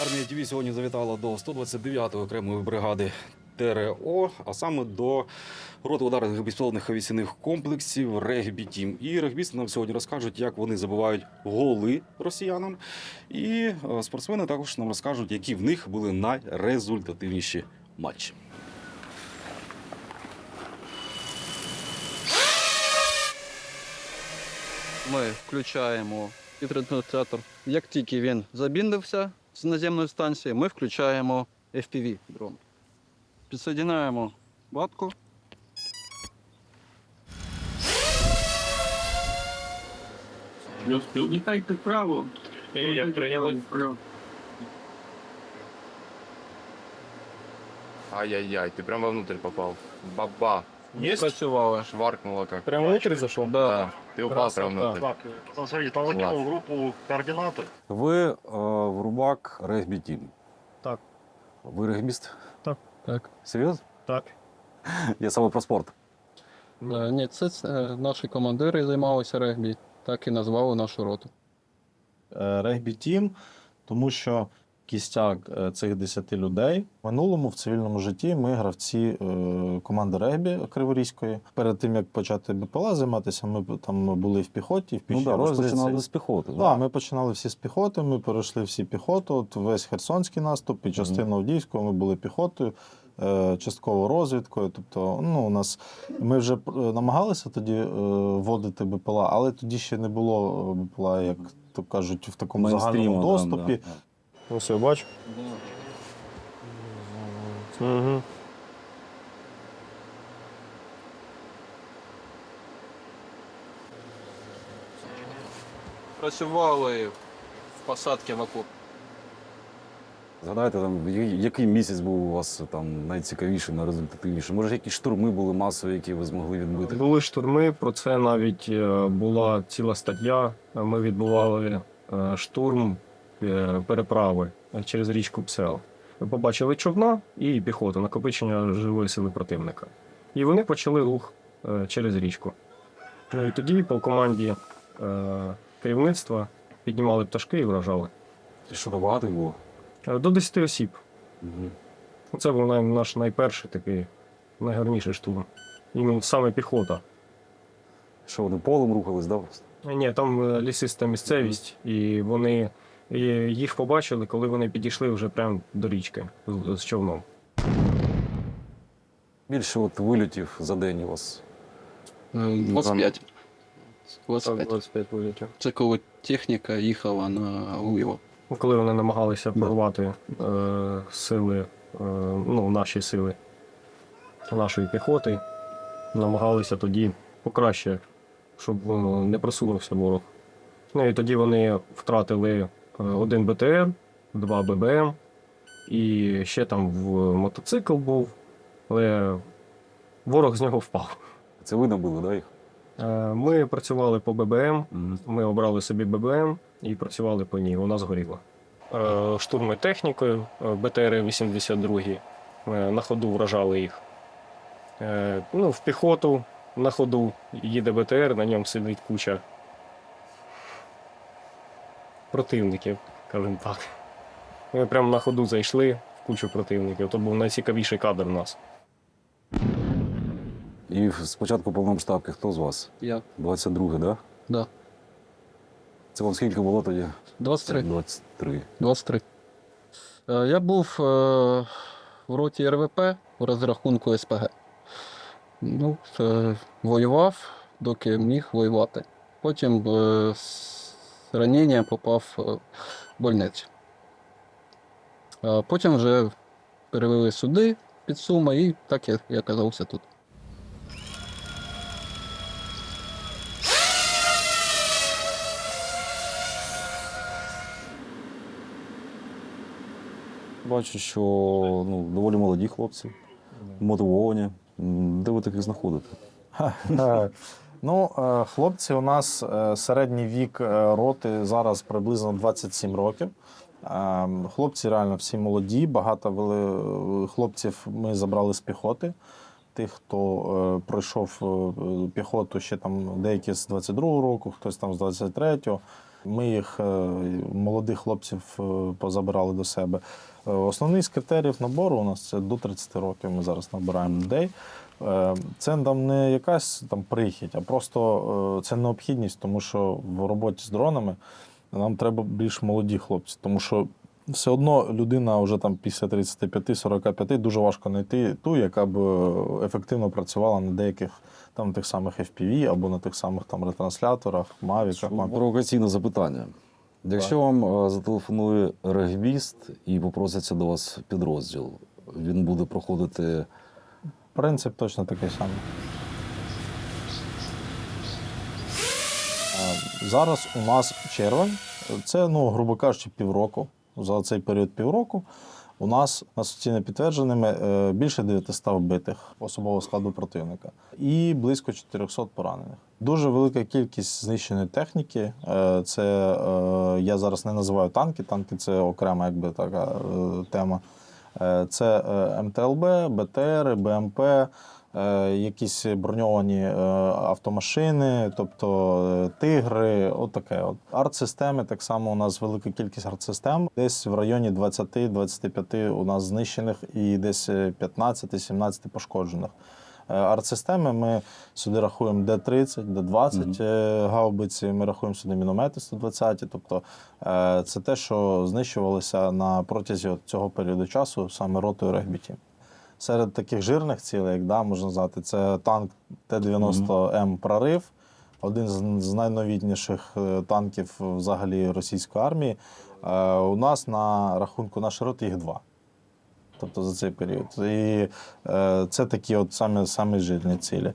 Армія ТВ сьогодні завітала до 129-ї окремої бригади ТРО, а саме до роти ударних безпілотних авіаційних комплексів Регбі Тім. І регбісти нам сьогодні розкажуть, як вони забивають голи росіянам. І е, спортсмени також нам розкажуть, які в них були найрезультативніші матчі. Ми включаємо підретрансляторЯк тільки він забіндився з наземної станції, ми включаємо FPV дрон. Підсоединяємо ватку. Літайте вправо. Я прийняли. Ай-яй-яй, ты прям вовнутрь попал. Баба. Працювали. Шваркнуло как. Прямо внутрь зайшов? Да. Ты упал прям внутрь. Так, смотрите, там закинул группу координаты. Ви е, врубак Регбі Тім. Так. Ви регбіст? Так. Так. Серйозно? Так. Я саме про спорт. Е, Ні, це е, наші командири займалися регбі, так і назвали нашу роту. е, регбі тім, тому що кістяк е, цих 10 людей в минулому в цивільному житті ми гравці е, команди регбі Криворізької. Перед тим як почати БПЛА займатися, ми там були в піхоті, в Ну да, ви ж розвідці. починали з піхоти. Так, ми починали всі з піхоти, ми перейшли всі піхоту. От весь Херсонський наступ і частину Авдіївського ми були піхотою, е, частково розвідкою. Тобто, ну, у нас ми вже намагалися тоді вводити БПЛА, але тоді ще не було БПЛА, як то кажуть, в такому загальному доступі. Ось я бачу. Угу. Працювали в посадці в окоп. Згадайте, там, який місяць був у вас там найцікавіший, найрезультативніший? Може, якісь штурми були масові, які ви змогли відбити? Були штурми, про це навіть е, була ціла стаття. Ми відбували е, штурм переправи через річку Псел. Побачили човна і піхоту, накопичення живої сили противника. І вони почали рух е, через річку. Ну і тоді по команді е, керівництва піднімали пташки і вражали. І Що багато було? Е, До 10 осіб. Угу. Це був наш найперший такий найгарніший штурм. Іменно саме піхота. Що вони полем рухались, да? Ні, там е, лісиста місцевість, і вони і їх побачили, коли вони підійшли вже прямо до річки з, човном. Більше от вильотів за день у вас. Е, 25. 25. 25 вилітів. Це коли техніка їхала на Гуєво. Коли вони намагалися порвати е, сили, е, ну, наші сили нашої піхоти, намагалися тоді покраще, щоб е, не просунувся ворог. Ну і тоді вони втратили один БТР, два ББМ, і ще там в мотоцикл був, але ворог з нього впав. Це ви набили, да, їх? Е, Ми працювали по ББМ, ми обрали собі ББМ і працювали по ній. Вона згоріла. Е, Штурми технікою, е, БТР-82 е, на ходу вражали їх. Ну, в піхоту на ходу їде БТР, на ньому сидить куча противників, скажімо так. Ми прямо на ходу зайшли в кучу противників. То був найцікавіший кадр у нас. І спочатку повномасштабки хто з вас? Я. 22, да? Да. Це вам скільки було тоді? 23. 23. 23. Е, Я був е, в роті РВП у розрахунку СПГ. Ну, е, воював, доки міг воювати. Потім е, з попав е, в больницю. Потім вже перевели сюди під Суми, і так я, я оказався тут. Бачу, що ну, доволі молоді хлопці, мотивовані. Де ви таких знаходите? Ну, е, хлопці, у нас е, середній вік е, роти зараз приблизно 27 років. Хлопці реально всі молоді, багато вели хлопців ми забрали з піхоти. Тих, хто пройшов піхоту ще там деякі з 22-го року, хтось там з 23-го. Ми їх е, молодих хлопців е, позабирали до себе. Е, Основний з критеріїв набору у нас це до 30 років. Ми зараз набираємо людей. Це там не якась там прихідь, а просто це необхідність, тому що в роботі з дронами нам треба більш молоді хлопці, тому що все одно людина вже там після 35-45 дуже важко знайти ту, яка б е, ефективно працювала на деяких там тих самих FPV або на тих самих там ретрансляторах, мавіках. Провокаційне запитання. Якщо вам е, зателефонує регбіст і попроситься до вас підрозділ, він буде проходити Принцип точно такий самий. Е, Зараз у нас червень, це, ну, грубо кажучи, півроку. За цей період півроку у нас офіційно підтвердженими е, більше 900 вбитих особового складу противника і близько 400 поранених. Дуже велика кількість знищеної техніки. Е, Це е, я зараз не називаю танки. Танки це окрема якби така тема. Це МТЛБ, БТР, БМП, якісь броньовані е, автомашини, тобто е, тигри, отаке. От. Арт-системи, так само у нас велика кількість арт-систем. Десь в районі 20-25 у нас знищених і десь е, 15-17 пошкоджених. Е, Арт-системи ми сюди рахуємо Д-30, Д-20 е, гаубиці, ми рахуємо сюди міномети 120. Тобто е, це те, що знищувалося на протязі цього періоду часу саме ротою регбіті. Серед таких жирних цілей, як да, можна назвати, це танк Т-90М прорив, один з, найновітніших е, танків взагалі російської армії. Е, У нас на рахунку нашої роти їх два. Тобто за цей період. І е, це такі от самі, самі жирні цілі.